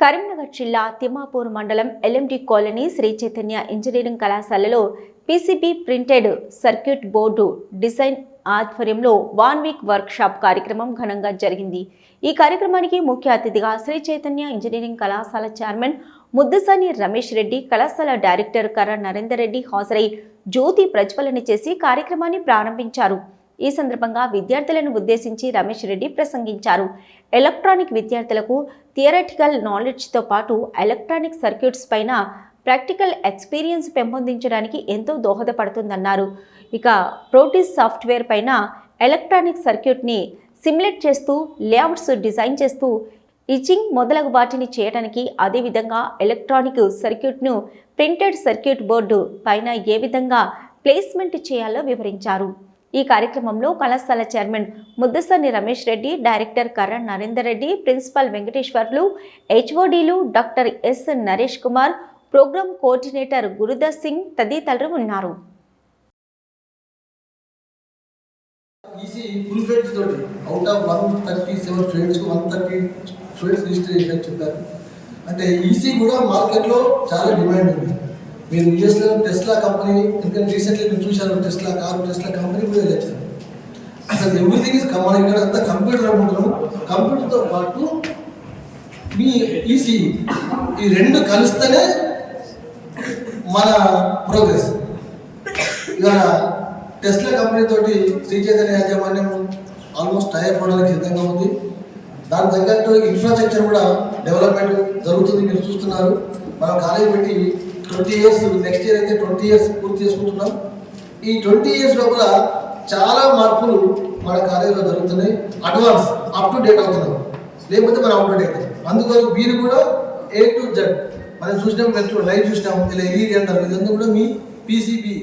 కరీంనగర్ జిల్లా తిమ్మాపూర్ మండలం LMD colony Sri Chaitanya engineering కళాశాలలో PCB printed circuit board design ఆధ్వర్యంలో వన్ వీక్ వర్క్షాప్ కార్యక్రమం ఘనంగా జరిగింది. ఈ కార్యక్రమానికి ముఖ్య అతిథిగా శ్రీ చైతన్య ఇంజనీరింగ్ కళాశాల చైర్మన్ ముద్దసాని రమేష్ రెడ్డి కళాశాల డైరెక్టర్ కర నరేందర్ రెడ్డి హాజరై జ్యోతి ప్రజ్వలన చేసి కార్యక్రమాన్ని ప్రారంభించారు. ఈ సందర్భంగా విద్యార్థులను ఉద్దేశించి రమేష్ రెడ్డి ప్రసంగించారు. ఎలక్ట్రానిక్ విద్యార్థులకు థియరటికల్ నాలెడ్జ్తో పాటు ఎలక్ట్రానిక్ సర్క్యూట్స్ పైన ప్రాక్టికల్ ఎక్స్పీరియన్స్ పెంపొందించడానికి ఎంతో దోహదపడుతుందన్నారు. ఇక ప్రోటీస్ సాఫ్ట్వేర్ పైన ఎలక్ట్రానిక్ సర్క్యూట్ని సిమ్యులేట్ చేస్తూ లేఅవుట్స్ డిజైన్ చేస్తూ ఇచింగ్ మొదలగు వాటిని చేయడానికి అదేవిధంగా ఎలక్ట్రానిక్ సర్క్యూట్ను ప్రింటెడ్ సర్క్యూట్ బోర్డు పైన ఏ విధంగా ప్లేస్మెంట్ చేయాలో వివరించారు. ఈ కార్యక్రమంలో కళాశాల chairman Muddasani Ramesh Reddy director Karra Narender Reddy principal Venkateswarlu హెచ్ఓడీలు doctor S Naresh Kumar programme coordinator Gurudas Singh తదితరులు ఉన్నారు. ఈసీ ఫుల్ ఫ్లెడ్జ్ తోటి out of one thirty seven స్టూడెంట్స్కి వన్ థర్టీ స్టూడెంట్స్ రిజిస్టర్ చేసినట్టు అంటే ఈసీ కూడా మార్కెట్లో చాలా demand ఉంది. మీరు యుఎస్లో టెస్లా కంపెనీ ఎందుకంటే రీసెంట్లీ మీరు చూశారు టెస్లా కారు టెస్లా కంపెనీ కూడా వెళ్ళొచ్చారు అసలు ఎవ్రీథింగ్ ఇస్ మన ఇక్కడ అంతా కంప్యూటర్ అనుకుంటున్నాం కంప్యూటర్తో పాటు మీ ఈసీ ఈ రెండు కలిస్తేనే మన ప్రోగ్రెస్. ఇవాళ టెస్లా కంపెనీ తోటి శ్రీ చైతన్య యాజమాన్యం ఆల్మోస్ట్ టైప్ అవడానికి సిద్ధంగా ఉంది. దాని తగ్గట్టు ఇన్ఫ్రాస్ట్రక్చర్ కూడా డెవలప్మెంట్ జరుగుతుంది మీరు చూస్తున్నారు. మనం కాలేజీ పెట్టి ట్వంటీ ఇయర్స్ నెక్స్ట్ ఇయర్ అయితే ట్వంటీ ఇయర్స్ పూర్తి చేసుకుంటున్నాం. ఈ ట్వంటీ ఇయర్స్ లోపల చాలా మార్పులు మన కాలేజీలో జరుగుతున్నాయి. అడ్వాన్స్ అప్ టు డేట్ అవుతున్నాం. లేకపోతే మనం అవుట్ డేట్ అవుతాం అందుకోసం మీరు కూడా ఏ టు జెడ్ మనం చూసినాం లైవ్ చూసినాం. ఇలా ఎల్ఈడి అంటారు. ఇదంతా కూడా మీ పీసీబీ